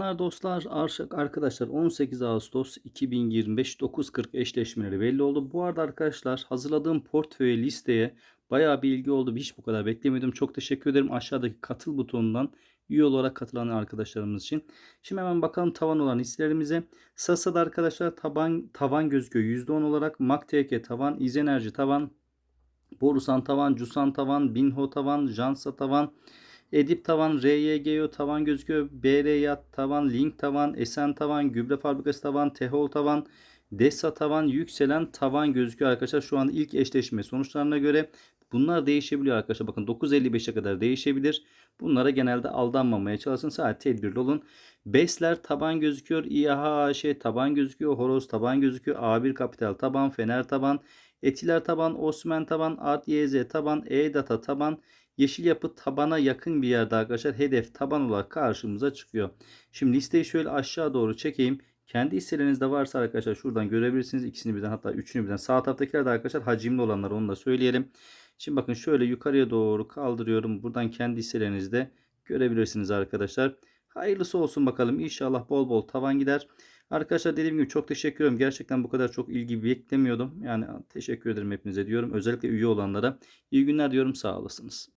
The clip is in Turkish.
Bayanlar, dostlar, arkadaşlar 18 Ağustos 2025 9.40 eşleşmeleri belli oldu. Bu arada arkadaşlar hazırladığım portföy listeye bayağı bir ilgi oldu. Hiç bu kadar beklemiyordum. Çok teşekkür ederim. Aşağıdaki katıl butonundan üye olarak katılan arkadaşlarımız için. Şimdi hemen bakalım tavan olan hisselerimize. Sasa'da arkadaşlar taban tavan gözüküyor. %10 olarak MACTK tavan, İzenerji tavan, Borusan tavan, Cusan tavan, Binho tavan, Jansa tavan, Edip tavan, RYGO tavan gözüküyor. BR Yat tavan, Link tavan, Esen tavan, Gübre Fabrikası tavan, Tehol tavan, Desa tavan, yükselen tavan gözüküyor arkadaşlar. Şu an ilk eşleşme sonuçlarına göre bunlar değişebiliyor arkadaşlar. Bakın 9.55'e kadar değişebilir. Bunlara genelde aldanmamaya çalışın. Sadece tedbirli olun. Besler taban gözüküyor. İHAŞ taban gözüküyor. Horoz taban gözüküyor. A1 Kapital taban, Fener taban, Etiler taban, Osman taban, Art YZ taban, E-Data taban, Yeşil yapı tabana yakın bir yerde arkadaşlar hedef taban olarak karşımıza çıkıyor. Şimdi listeyi şöyle aşağı doğru çekeyim. Kendi hisselerinizde varsa arkadaşlar şuradan görebilirsiniz. ikisini birden hatta üçünü birden. Sağ taraftakiler de arkadaşlar hacimli olanlar onu da söyleyelim. Şimdi bakın şöyle yukarıya doğru kaldırıyorum. Buradan kendi hisselerinizde görebilirsiniz arkadaşlar. Hayırlısı olsun bakalım. İnşallah bol bol tavan gider. Arkadaşlar dediğim gibi çok teşekkür ederim. Gerçekten bu kadar çok ilgi beklemiyordum. Yani teşekkür ederim hepinize diyorum. Özellikle üye olanlara. İyi günler diyorum. Sağ olasınız.